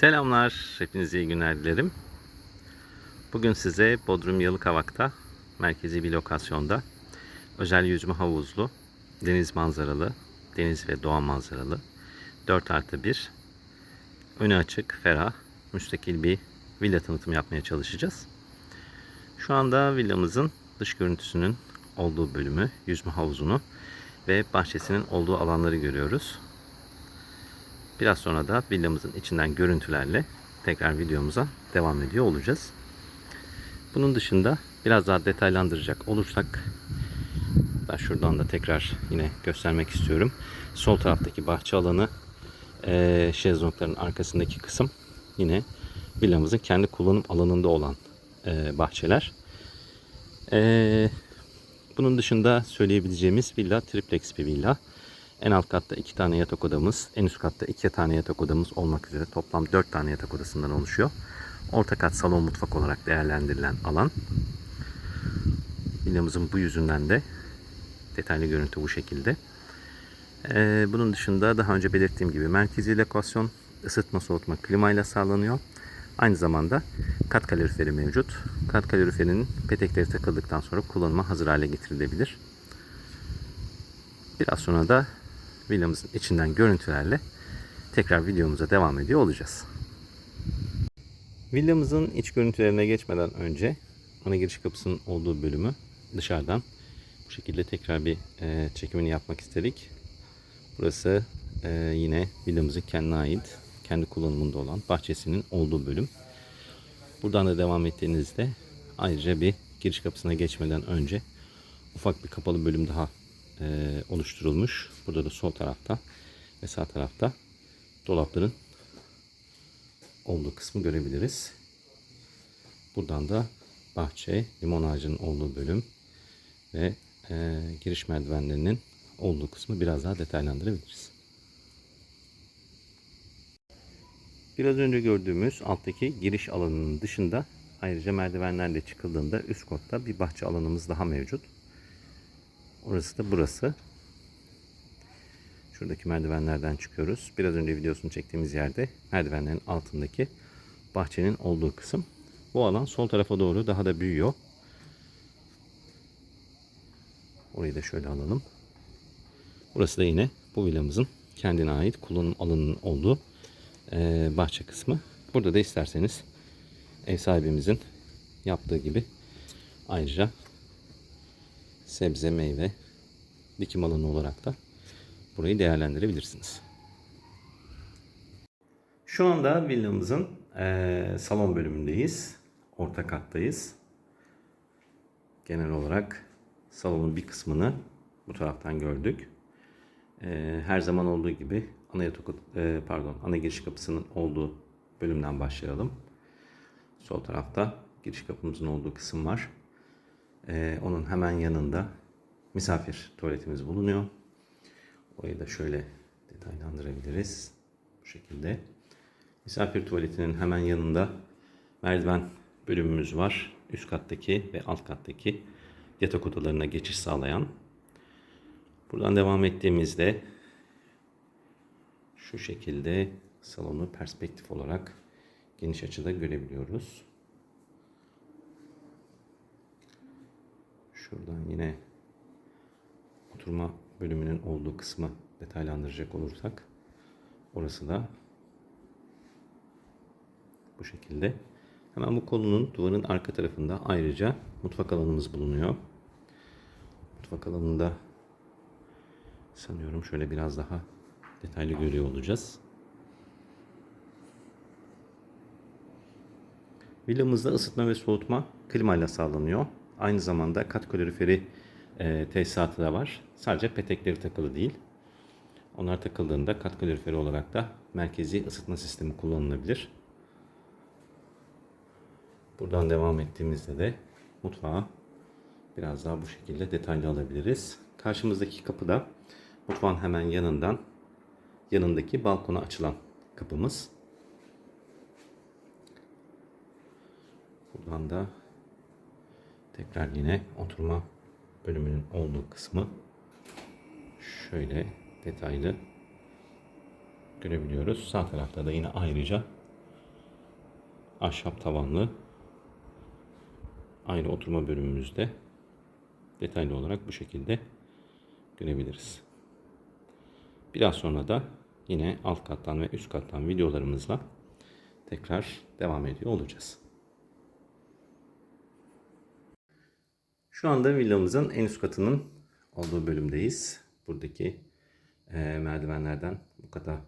Selamlar, hepinize iyi günler dilerim. Bugün size Bodrum Yalıkavak'ta merkezi bir lokasyonda özel yüzme havuzlu, deniz manzaralı, deniz ve doğa manzaralı 4 artı 1 önü açık, ferah, müstakil bir villa tanıtımı yapmaya çalışacağız. Şu anda villamızın dış görüntüsünün olduğu bölümü, yüzme havuzunu ve bahçesinin olduğu alanları görüyoruz. Biraz sonra da villamızın içinden görüntülerle tekrar videomuza devam ediyor olacağız. Bunun dışında biraz daha detaylandıracak olursak ben şuradan da tekrar yine göstermek istiyorum. Sol taraftaki bahçe alanı eee şezlongların arkasındaki kısım yine villamızın kendi kullanım alanında olan eee, bahçeler. Eee, bunun dışında söyleyebileceğimiz villa triplex bir villa. En alt katta iki tane yatak odamız, en üst katta iki tane yatak odamız olmak üzere toplam dört tane yatak odasından oluşuyor. Orta kat salon mutfak olarak değerlendirilen alan. Villamızın bu yüzünden de detaylı görüntü bu şekilde. Ee, bunun dışında daha önce belirttiğim gibi merkezi lokasyon ısıtma soğutma klimayla sağlanıyor. Aynı zamanda kat kaloriferi mevcut. Kat kaloriferinin petekleri takıldıktan sonra kullanıma hazır hale getirilebilir. Biraz sonra da villamızın içinden görüntülerle tekrar videomuza devam ediyor olacağız. Villamızın iç görüntülerine geçmeden önce ana giriş kapısının olduğu bölümü dışarıdan bu şekilde tekrar bir e, çekimini yapmak istedik. Burası e, yine villamızın kendine ait, kendi kullanımında olan bahçesinin olduğu bölüm. Buradan da devam ettiğinizde ayrıca bir giriş kapısına geçmeden önce ufak bir kapalı bölüm daha e, oluşturulmuş. Burada da sol tarafta ve sağ tarafta dolapların olduğu kısmı görebiliriz. Buradan da bahçe, limon ağacının olduğu bölüm ve e, giriş merdivenlerinin olduğu kısmı biraz daha detaylandırabiliriz. Biraz önce gördüğümüz alttaki giriş alanının dışında ayrıca merdivenlerle çıkıldığında üst katta bir bahçe alanımız daha mevcut. Orası da burası. Şuradaki merdivenlerden çıkıyoruz. Biraz önce videosunu çektiğimiz yerde merdivenlerin altındaki bahçenin olduğu kısım. Bu alan sol tarafa doğru daha da büyüyor. Orayı da şöyle alalım. Burası da yine bu villamızın kendine ait kullanım alanının olduğu eee, bahçe kısmı. Burada da isterseniz ev sahibimizin yaptığı gibi ayrıca sebze, meyve, dikim alanı olarak da burayı değerlendirebilirsiniz. Şu anda villamızın eee, salon bölümündeyiz. Orta kattayız. Genel olarak salonun bir kısmını bu taraftan gördük. Eee, her zaman olduğu gibi ana yatak eee, pardon ana giriş kapısının olduğu bölümden başlayalım. Sol tarafta giriş kapımızın olduğu kısım var. Ee, onun hemen yanında misafir tuvaletimiz bulunuyor. Orayı da şöyle detaylandırabiliriz. Bu şekilde. Misafir tuvaletinin hemen yanında merdiven bölümümüz var. Üst kattaki ve alt kattaki yatak odalarına geçiş sağlayan. Buradan devam ettiğimizde şu şekilde salonu perspektif olarak geniş açıda görebiliyoruz. Şuradan yine oturma bölümünün olduğu kısmı detaylandıracak olursak orası da bu şekilde. Hemen bu kolunun duvarın arka tarafında ayrıca mutfak alanımız bulunuyor. Mutfak alanında sanıyorum şöyle biraz daha detaylı görüyor olacağız. Villamızda ısıtma ve soğutma klimayla sağlanıyor. Aynı zamanda kat kaloriferi e, tesisatı da var. Sadece petekleri takılı değil. Onlar takıldığında kat kaloriferi olarak da merkezi ısıtma sistemi kullanılabilir. Buradan devam ettiğimizde de mutfağı biraz daha bu şekilde detaylı alabiliriz. Karşımızdaki kapı da mutfağın hemen yanından yanındaki balkona açılan kapımız. Buradan da tekrar yine oturma bölümünün olduğu kısmı şöyle detaylı görebiliyoruz. Sağ tarafta da yine ayrıca ahşap tavanlı ayrı oturma bölümümüzde detaylı olarak bu şekilde görebiliriz. Biraz sonra da yine alt kattan ve üst kattan videolarımızla tekrar devam ediyor olacağız. Şu anda villamızın en üst katının olduğu bölümdeyiz. Buradaki e, merdivenlerden bu kata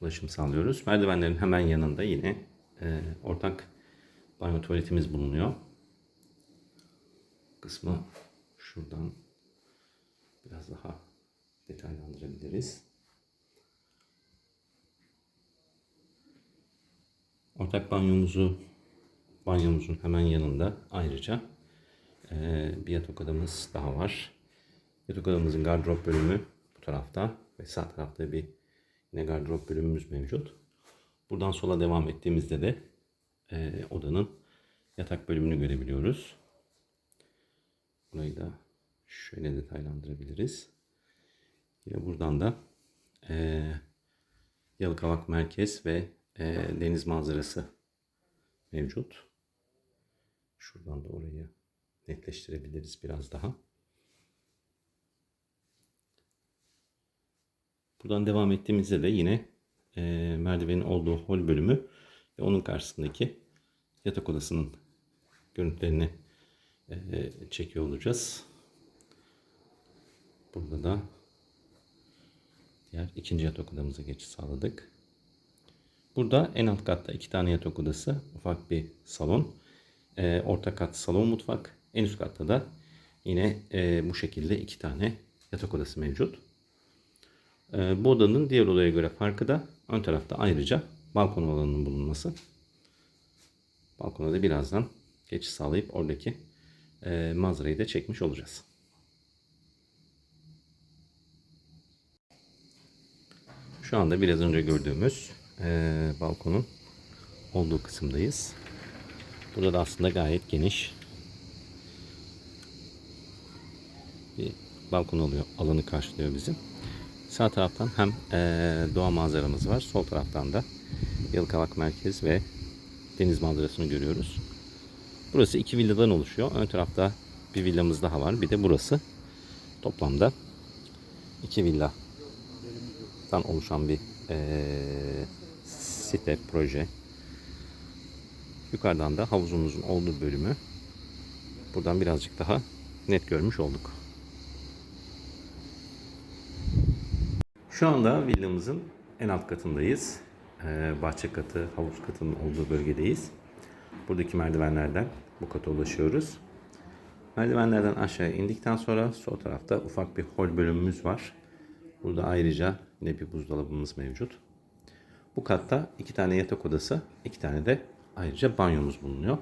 ulaşım sağlıyoruz. Merdivenlerin hemen yanında yine e, ortak banyo tuvaletimiz bulunuyor. Bu kısmı şuradan biraz daha detaylandırabiliriz. Ortak banyomuzu banyomuzun hemen yanında ayrıca eee, bir yatak odamız daha var. Yatak odamızın gardırop bölümü bu tarafta ve sağ tarafta bir yine gardırop bölümümüz mevcut. Buradan sola devam ettiğimizde de eee, odanın yatak bölümünü görebiliyoruz. Burayı da şöyle detaylandırabiliriz. Yine buradan da eee Yalıkavak Merkez ve eee, deniz manzarası mevcut. Şuradan da orayı netleştirebiliriz biraz daha. Buradan devam ettiğimizde de yine eee, merdivenin olduğu hol bölümü ve onun karşısındaki yatak odasının görüntülerini eee, çekiyor olacağız. Burada da diğer ikinci yatak odamıza geçiş sağladık. Burada en alt katta iki tane yatak odası, ufak bir salon, eee, orta kat salon mutfak, en üst katta da yine eee, bu şekilde iki tane yatak odası mevcut. Eee, bu odanın diğer odaya göre farkı da ön tarafta ayrıca balkon alanının bulunması. Balkona da birazdan geçiş sağlayıp oradaki eee, manzarayı da çekmiş olacağız. Şu anda biraz önce gördüğümüz eee, balkonun olduğu kısımdayız. Burada da aslında gayet geniş bir balkon oluyor, alanı karşılıyor bizim. Sağ taraftan hem doğa manzaramız var, sol taraftan da Yalıkavak Merkez ve deniz manzarasını görüyoruz. Burası iki villadan oluşuyor. Ön tarafta bir villamız daha var. Bir de burası. Toplamda iki villadan oluşan bir eee, site, proje. Yukarıdan da havuzumuzun olduğu bölümü buradan birazcık daha net görmüş olduk. Şu anda villamızın en alt katındayız. Ee, bahçe katı, havuz katının olduğu bölgedeyiz. Buradaki merdivenlerden bu kata ulaşıyoruz. Merdivenlerden aşağıya indikten sonra sol tarafta ufak bir hol bölümümüz var. Burada ayrıca yine bir buzdolabımız mevcut. Bu katta iki tane yatak odası, iki tane de ayrıca banyomuz bulunuyor.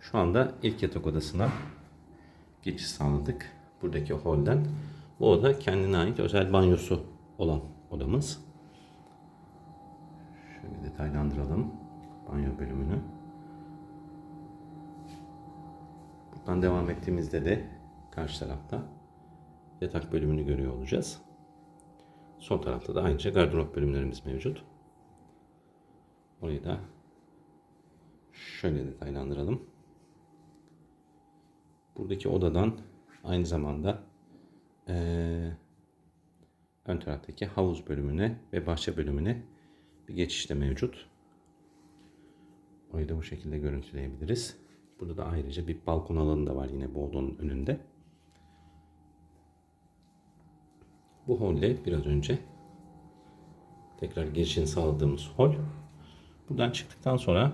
Şu anda ilk yatak odasına geçiş sağladık. Buradaki holden. Bu oda kendine ait özel banyosu olan odamız. Şöyle detaylandıralım banyo bölümünü. Buradan devam ettiğimizde de karşı tarafta yatak bölümünü görüyor olacağız. Sol tarafta da ayrıca gardırop bölümlerimiz mevcut. Orayı da şöyle detaylandıralım. Buradaki odadan aynı zamanda eee, ön taraftaki havuz bölümüne ve bahçe bölümüne bir geçiş de mevcut. Orayı da bu şekilde görüntüleyebiliriz. Burada da ayrıca bir balkon alanı da var yine bu odanın önünde. Bu holle biraz önce tekrar girişini sağladığımız hol. Buradan çıktıktan sonra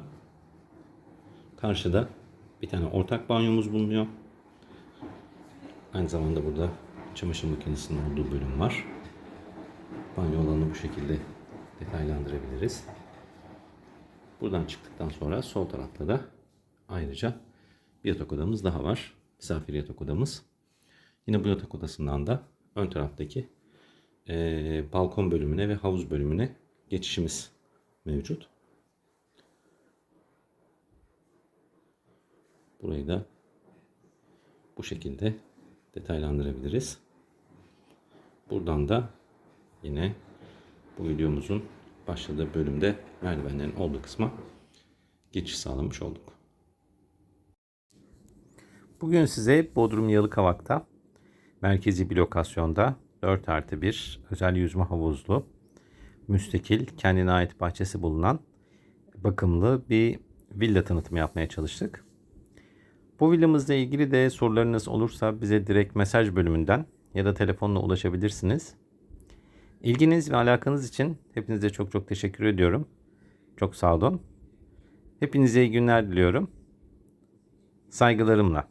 karşıda bir tane ortak banyomuz bulunuyor. Aynı zamanda burada çamaşır makinesinin olduğu bölüm var. Banyo alanını bu şekilde detaylandırabiliriz. Buradan çıktıktan sonra sol tarafta da ayrıca bir yatak odamız daha var. Misafir yatak odamız. Yine bu yatak odasından da ön taraftaki eee, balkon bölümüne ve havuz bölümüne geçişimiz mevcut. Burayı da bu şekilde detaylandırabiliriz. Buradan da yine bu videomuzun başladığı bölümde merdivenlerin olduğu kısma geçiş sağlamış olduk. Bugün size Bodrum Yalıkavak'ta merkezi bir lokasyonda 4 artı 1 özel yüzme havuzlu, müstakil, kendine ait bahçesi bulunan bakımlı bir villa tanıtımı yapmaya çalıştık. Bu villamızla ilgili de sorularınız olursa bize direkt mesaj bölümünden ya da telefonla ulaşabilirsiniz. İlginiz ve alakanız için hepinize çok çok teşekkür ediyorum. Çok sağ olun. Hepinize iyi günler diliyorum. Saygılarımla.